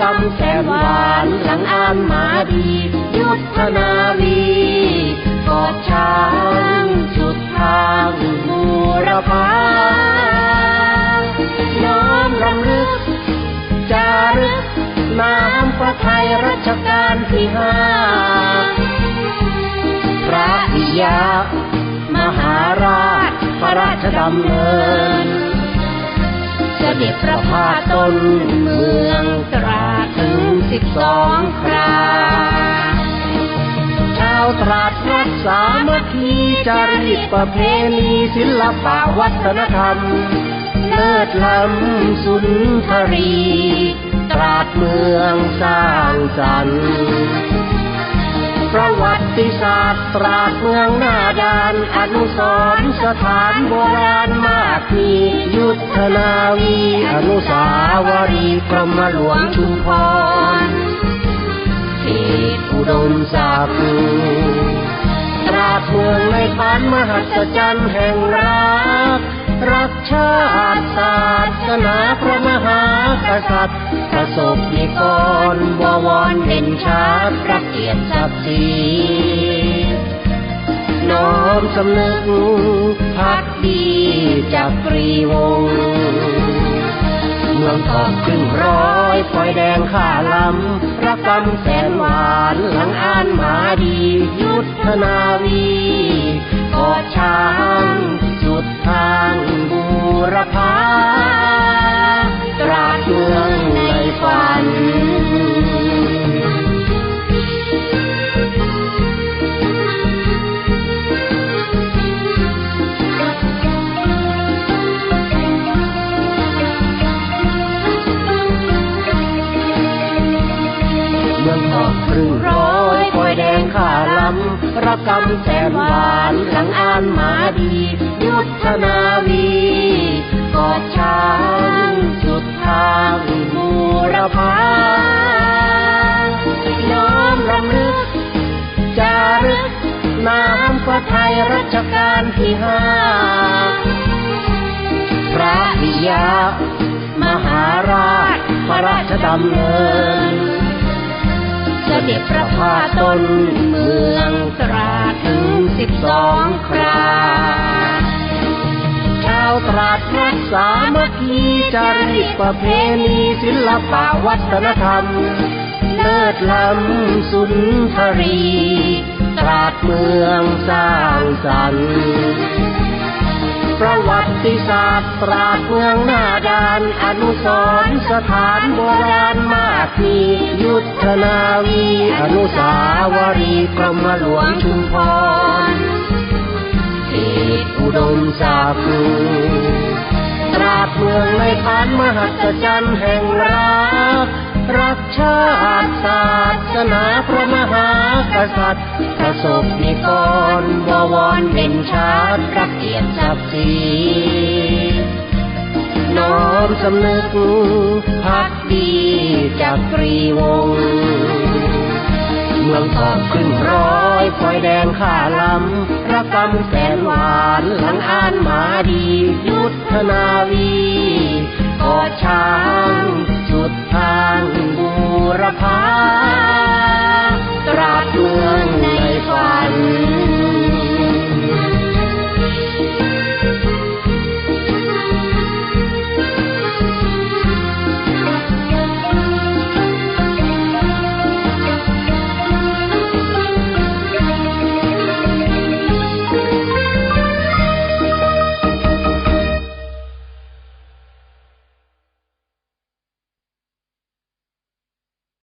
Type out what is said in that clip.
กำแสนหวานหลังอ่านมาดี ยุทธนาวีกอดช้างสุดทางบูรพาน้อมรำลึกจารึกน้ำพระไทยรัชกาลที่ห้าพระอิยามหาราชพระราชดำเนินเสด็จประพาสต้นเมืองตรา สิบสองคราชาวตราดรักสามัคคีจารีตประเพณีศิลปะวัฒนธรรม เลิศล้ำสุนทรี ตราดเมืองสร้างสรรค์ ติศาสตร์ตราดเมืองหน้าดานอนุสรณสถานโบราณมากมียุทธนาวีอนุสาวรีย์กรมหลวงชุมพรเขตอุดมศักดิ์ตราดเมืองในฝันมหัศจรรย์แห่งรักรักชาติศาสนาพระมหากษัตริย์ ประสบนิกรบวรเห็นชาติพระเกียรติศักดิ์ศรีน้อมสำนึกพักดีจากรีวงเมืองทองครึ่งร้อยปอยแดงข้าลำระกำแสนหวานหลังอ่านมาดี ยุทธนาวีกอดชา ระกำแสนหวานหลังอ่านมาดี ยุทธนาวีกอดช้างสุดทางบูรพาน้อมรำลึกจารึกน้ำพระไทยรัชกาลที่ห้าพระวิยามหาราชพระราชดำเนินเสด็จประพาต้นาวตราดรักสามัคคีจารีตประเพณีศิลปะวัฒนธรรม เลิศล้ำสุนทรี ตราดเมืองสร้างสรรค์ประวัติศาสตร์ตราดเมืองหน้าดานอนุสรณ์สถานโบราณมากมียุทธนาวี อนุสาวรีย์กรมหลวงชุมพร อุดมศักตราเมืองในฐานมหัศจรรย์แห่งรัก รักชาติศาสนาพระมหากษัตริย์ประสบนิกรบวรเด่นชาติพระเกียรติศักดิ์ศรีน้อมสำนึกพักดีจากรีวงศ์ มืองทองขึ้นร้อยคอยแดงข่าลำระกำแสนหวานหลังอ่านหมาดี ยุทธนาวีกอช้างจุดทางบูรพา